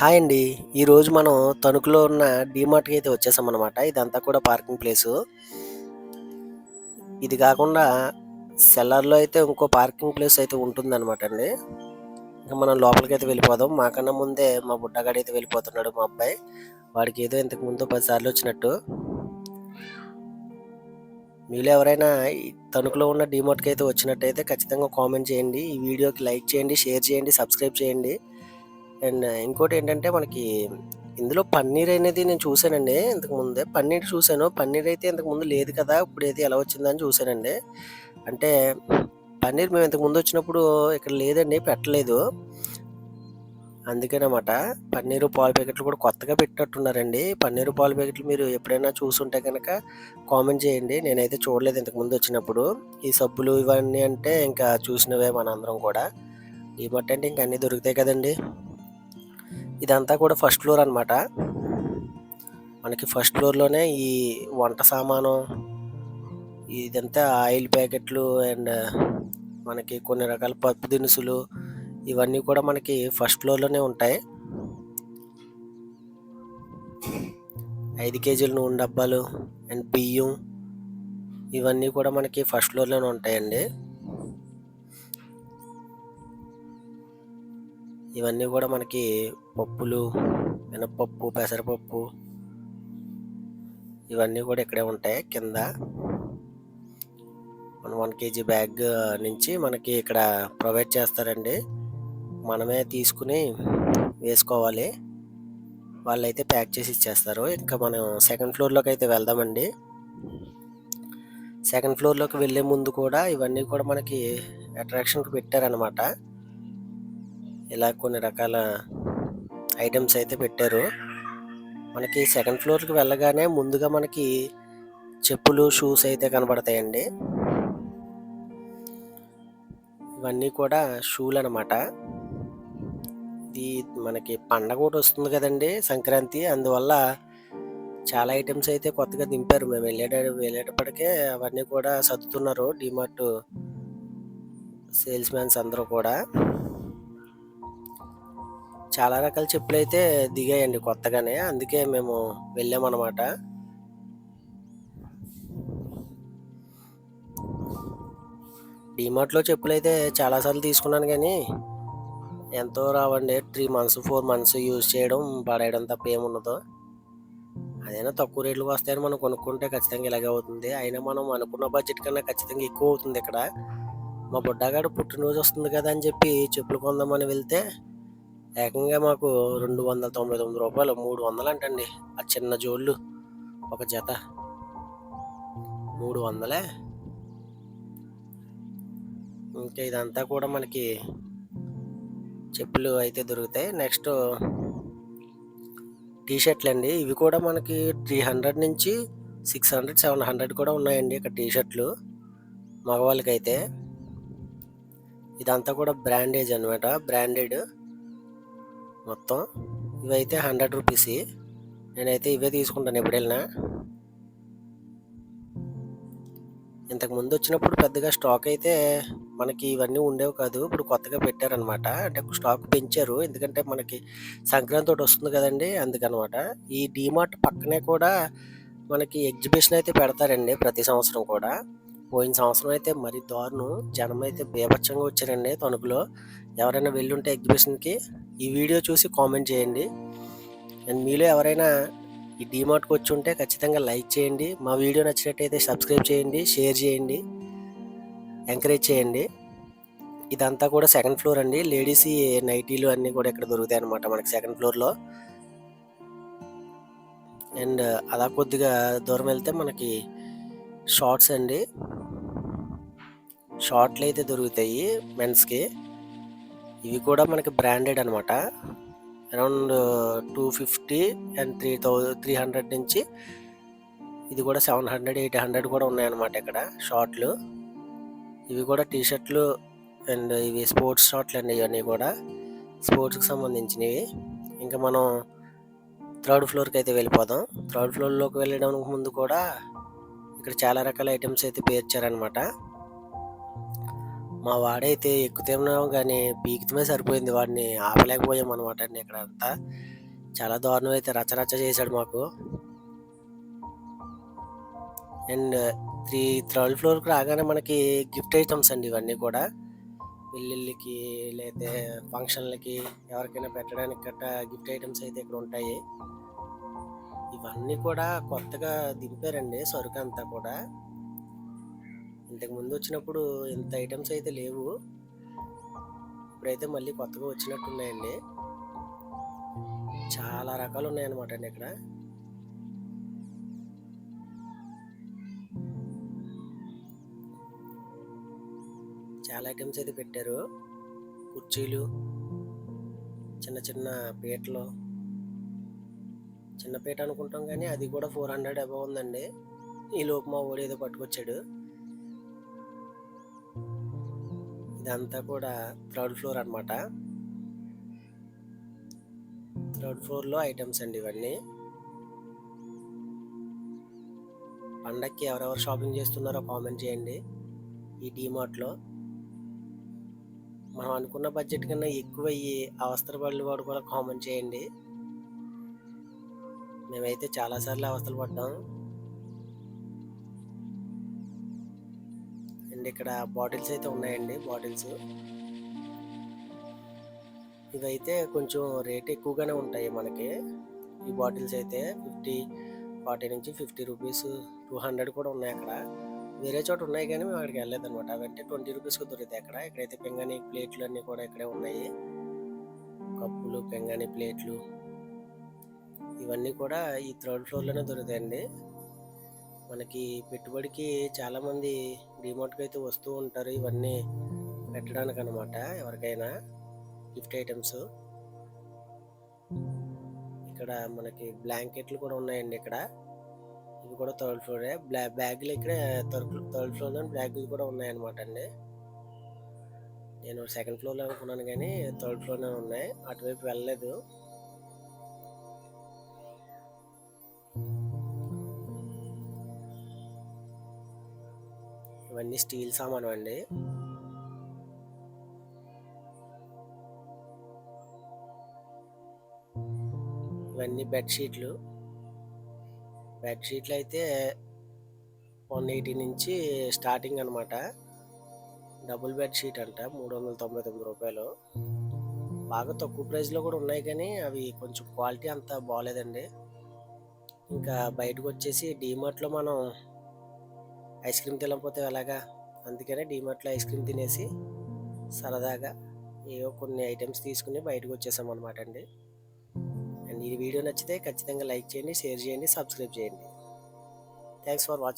Hi అండి. ఈరోజు మనం తణుకులో ఉన్న డీమార్ట్‌కి అయితే వచ్చేసామన్నమాట ఇదంతా కూడా పార్కింగ్ ప్లేసు. ఇది కాకుండా సెల్లార్‌లో అయితే ఇంకో పార్కింగ్ ప్లేస్ అయితే ఉంటుందన్నమాట అండి. ఇంకా మనం అయితే వెళ్ళిపోదాం. మాకన్నా ముందే మా బుడ్డగాడైతే వెళ్ళిపోతున్నాడు మా అబ్బాయి. వాడికి ఏదో ఇంతకు ముందు 10 సార్లు వచ్చినట్టు. మీలో ఎవరైనా తణుకులో ఉన్న డీమార్ట్‌కి అయితే వచ్చినట్టయితే ఖచ్చితంగా కామెంట్ చేయండి. ఈ వీడియోకి లైక్ చేయండి, షేర్ చేయండి, సబ్స్క్రైబ్ చేయండి. అండ్ ఇంకోటి ఏంటంటే మనకి ఇందులో పన్నీర్ అనేది నేను చూశానండి ఇంతకు ముందే. పన్నీర్ చూశాను పన్నీర్ అయితే ఇంతకు ముందు లేదు కదా! ఇప్పుడైతే ఎలా వచ్చిందని చూశానండి అంటే పన్నీర్ మేము ఇంతకు ముందు వచ్చినప్పుడు ఇక్కడ లేదండి. పెట్టలేదు. అందుకేనమాట. పన్నీరు, పాల ప్యాకెట్లు కూడా కొత్తగా పెట్టినట్టున్నారండి. పన్నీరు, పాల ప్యాకెట్లు మీరు ఎప్పుడైనా చూసుంటే కనుక కామెంట్ చేయండి. నేనైతే చూడలేదు ఇంతకుముందు వచ్చినప్పుడు. ఈ సబ్బులు ఇవన్నీ అంటే ఇంకా చూసినవే మనందరం కూడా. ఈ మట్టి అంటే ఇంక అన్నీ దొరుకుతాయి కదండీ! ఇదంతా కూడా ఫస్ట్ ఫ్లోర్ అనమాట. మనకి ఫస్ట్ ఫ్లోర్‌లోనే ఈ వంట సామాను, ఇదంతా ఆయిల్ ప్యాకెట్లు అండ్ మనకి కొన్ని రకాల పప్పు దినుసులు ఇవన్నీ కూడా మనకి ఫస్ట్ ఫ్లోర్‌లోనే ఉంటాయి. ఐదు కేజీల నూనె డబ్బాలు అండ్ బియ్యం ఇవన్నీ కూడా మనకి ఫస్ట్ ఫ్లోర్‌లోనే ఉంటాయండి. ఇవన్నీ కూడా మనకి పప్పులు, మినపప్పు, పెసరపప్పు ఇవన్నీ కూడా ఇక్కడే ఉంటాయి కింద. మన వన్ కేజీ బ్యాగ్ నుంచి మనకి ఇక్కడ ప్రొవైడ్ చేస్తారండి. మనమే తీసుకుని వేసుకోవాలి. వాళ్ళైతే ప్యాక్ చేసి ఇచ్చేస్తారు. ఇంకా మనం సెకండ్ ఫ్లోర్లోకి అయితే వెళ్దామండి. సెకండ్ ఫ్లోర్‌లోకి వెళ్ళే ముందు కూడా ఇవన్నీ కూడా మనకి అట్రాక్షన్‌కి పెట్టారనమాట. ఇలా కొన్ని రకాల ఐటమ్స్ అయితే పెట్టారు. మనకి సెకండ్ ఫ్లోర్‌కి వెళ్ళగానే ముందుగా మనకి చెప్పులు, షూస్ అయితే కనబడతాయండి ఇవన్నీ కూడా షూలు అనమాట ఇది మనకి పండగ ఒకటి వస్తుంది కదండి సంక్రాంతి. అందువల్ల చాలా ఐటమ్స్ అయితే కొత్తగా దింపారు. మేము వెళ్ళేట వెళ్ళేటప్పటికే అవన్నీ కూడా సర్దుతున్నారు డీమార్ట్ సేల్స్‌మాన్స్ అందరూ కూడా. చాలా రకాల చెప్పులు అయితే దిగాయండి కొత్తగానే. అందుకే మేము వెళ్ళామన్నమాట డీమార్ట్‌లో చెప్పులు చాలా సార్లు తీసుకున్నాను కానీ ఎంతో రావండి. Three months, four months use చేయడం, పడేయడం తప్ప ఏముండదు. అదైనా తక్కువ రేట్లకు వస్తాయని మనం కొనుక్కుంటే ఖచ్చితంగా ఇలాగే అవుతుంది. అయినా మనం అనుకున్న బడ్జెట్ కన్నా ఖచ్చితంగా ఎక్కువ అవుతుంది ఇక్కడ. మా బుడ్డగాడు పుట్టినరోజు వస్తుంది కదా! అని చెప్పి చెప్పులు కొందామని వెళ్తే ఏకంగా మాకు రెండు వందల తొంభై తొమ్మిది రూపాయలు మూడు వందలు అంటండి. ఆ చిన్న జోళ్ళు ఒక జత. 300 ఇంకా ఇదంతా కూడా మనకి చెప్పులు అయితే దొరుకుతాయి. నెక్స్ట్ టీ షర్ట్‌లండి. ఇవి కూడా మనకి 300 నుంచి 600, 700 కూడా ఉన్నాయండి ఇక్కడ టీ షర్ట్‌లు. మగవాళ్ళకైతే. ఇదంతా కూడా బ్రాండేజ్ అనమాట. బ్రాండెడ్. మొత్తం. ఇవైతే హండ్రెడ్ రూపీస్ నేనైతే ఇవే తీసుకుంటాను ఎప్పుడెళ్ళినా. ఇంతకు ముందు వచ్చినప్పుడు పెద్దగా స్టాక్ అయితే మనకి ఇవన్నీ ఉండేవి కాదు. ఇప్పుడు కొత్తగా పెట్టారనమాట. అంటే స్టాక్ పెంచారు. ఎందుకంటే మనకి సంక్రాంతి ఒకటి వస్తుంది కదండీ! అందుకనమాట. ఈ డీమార్ట్ పక్కనే కూడా మనకి ఎగ్జిబిషన్ అయితే పెడతారండి ప్రతి సంవత్సరం కూడా. పోయిన సంవత్సరం అయితే మరి దారుణం. జనమైతే బీభత్సంగా వచ్చారండి తణుకులో. ఎవరైనా వెళ్ళుంటే ఎగ్జిబిషన్‌కి ఈ వీడియో చూసి కామెంట్ చేయండి. అండ్ మీలో ఎవరైనా ఈ డీమార్ట్‌కి ఉంటే ఖచ్చితంగా లైక్ చేయండి. మా వీడియో నచ్చినట్టయితే సబ్స్క్రైబ్ చేయండి, షేర్ చేయండి, ఎంకరేజ్ చేయండి. ఇదంతా కూడా సెకండ్ ఫ్లోర్ అండి. లేడీస్ నైటీలు అన్నీ కూడా ఇక్కడ దొరుకుతాయి అనమాట మనకి సెకండ్ ఫ్లోర్‌లో. అండ్ అలా కొద్దిగా దూరం వెళ్తే మనకి షార్ట్స్ అండి. షార్ట్లు అయితే దొరుకుతాయి మెన్స్‌కి. ఇవి కూడా మనకి బ్రాండెడ్ అనమాట. అరౌండ్ 250 అండ్ త్రీ థౌ 300 నుంచి ఇది కూడా 700, 800 కూడా ఉన్నాయన్నమాట ఇక్కడ షార్ట్‌లు. ఇవి కూడా టీ షర్ట్‌లు అండ్ ఇవి స్పోర్ట్స్ షార్ట్లు అండి ఇవన్నీ కూడా. స్పోర్ట్స్‌కి సంబంధించినవి. ఇంకా మనం థర్డ్ ఫ్లోర్కి అయితే వెళ్ళిపోదాం. థర్డ్ ఫ్లోర్‌లోకి వెళ్ళడానికి ముందు కూడా ఇక్కడ చాలా రకాల ఐటమ్స్ అయితే పేర్చారనమాట. మా వాడైతే ఎక్కుతేమో కానీ పీకితమే సరిపోయింది. వాడిని ఆపలేకపోయామనమాట అండి ఇక్కడ అంతా. చాలా దారుణం అయితే రచరచ చేశాడు మాకు. అండ్ త్రీ థర్డ్ ఫ్లోర్‌కి రాగానే మనకి గిఫ్ట్ ఐటమ్స్ అండి ఇవన్నీ కూడా. పెళ్ళిళ్ళకి లేదా ఫంక్షన్‌లకి ఎవరికైనా పెట్టడానికి గట్రా గిఫ్ట్ ఐటమ్స్ అయితే ఇక్కడ ఉంటాయి. ఇవన్నీ కూడా కొత్తగా దింపారండి సరుకు అంతా కూడా. ఇంతకు ముందు వచ్చినప్పుడు ఇంత ఐటమ్స్ అయితే లేవు. ఇప్పుడైతే మళ్ళీ కొత్తగా వచ్చినట్టున్నాయండి. చాలా రకాలు ఉన్నాయన్నమాట అండి ఇక్కడ. చాలా ఐటమ్స్ అయితే పెట్టారు. కుర్చీలు. చిన్న చిన్న పీటలు. చిన్నపేట అనుకుంటాం కానీ అది కూడా ఫోర్ హండ్రెడ్ అబవ్ ఉందండి. ఈలోపు మా వోడు ఏదో పట్టుకొచ్చాడు. ఇదంతా కూడా థర్డ్ ఫ్లోర్ అన్నమాట. థర్డ్ ఫ్లోర్‌లో ఐటమ్స్ అండి ఇవన్నీ. పండక్కి ఎవరెవరు షాపింగ్ చేస్తున్నారో కామెంట్ చేయండి. ఈ డీమార్ట్‌లో. మనం అనుకున్న బడ్జెట్ కన్నా ఎక్కువ అయ్యి అవసర అవస్థలు పడినవాడు కూడా కామెంట్ చేయండి. మేమైతే చాలా సార్లు అవస్థలు పడ్డాం. అండ్ ఇక్కడ బాటిల్స్ అయితే ఉన్నాయండి. బాటిల్స్. ఇవైతే కొంచెం రేట్ ఎక్కువగానే ఉంటాయి మనకి. ఈ బాటిల్స్ అయితే 50, 40 నుంచి 50 రూపీస్, 200 కూడా ఉన్నాయి అక్కడ. వేరే చోట ఉన్నాయి కానీ మేము అక్కడికి వెళ్ళలేదన్నమాట. అవంటే 20 రూపీస్‌కి దొరుకుతాయి అక్కడ. ఇక్కడైతే పెంగాణి ప్లేట్లు అన్నీ కూడా ఇక్కడే ఉన్నాయి. కప్పులు, పెంగాణి ప్లేట్లు. ఇవన్నీ కూడా ఈ థర్డ్ ఫ్లోర్‌లోనే దొరుకుతాయండి. మనకి పెట్టుబడికి చాలామంది డీమార్ట్‌కైతే వస్తూ ఉంటారు. ఇవన్నీ పెట్టడానికి అనమాట ఎవరికైనా గిఫ్ట్ ఐటమ్స్ ఇక్కడ మనకి బ్లాంకెట్లు కూడా ఉన్నాయండి ఇక్కడ. ఇవి కూడా థర్డ్ ఫ్లోరే. బ్లా బ్యాగులు ఇక్కడే థర్డ్ థర్డ్ ఫ్లోర్లో బ్యాగులు కూడా ఉన్నాయన్నమాట అండి. నేను సెకండ్ ఫ్లోర్‌లో అనుకున్నాను కానీ థర్డ్ ఫ్లోర్లో ఉన్నాయి. అటువైపు వెళ్ళలేదు. ఇవన్నీ స్టీల్ సామానవండి. ఇవన్నీ బెడ్షీట్లు బెడ్షీట్లు అయితే వన్ ఎయిటీ నుంచి స్టార్టింగ్ అనమాట. డబుల్ బెడ్ షీట్ అంట. రూ. 399. బాగా తక్కువ ప్రైస్‌లో కూడా ఉన్నాయి కానీ అవి కొంచెం క్వాలిటీ అంత బాగాలేదండి ఇంకా బయటకొచ్చేసి డీమార్ట్‌లో మనం ఐస్ క్రీమ్ తినకపోతే ఎలాగా? అందుకనే డీమార్ట్‌లో ఐస్ క్రీమ్ తినేసి సరదాగా ఏవో కొన్ని ఐటెమ్స్ తీసుకొని అనమాట అండి. అండ్ ఈ వీడియో నచ్చితే ఖచ్చితంగా లైక్ చేయండి, షేర్ చేయండి, సబ్స్క్రైబ్ చేయండి. Thanks for watching.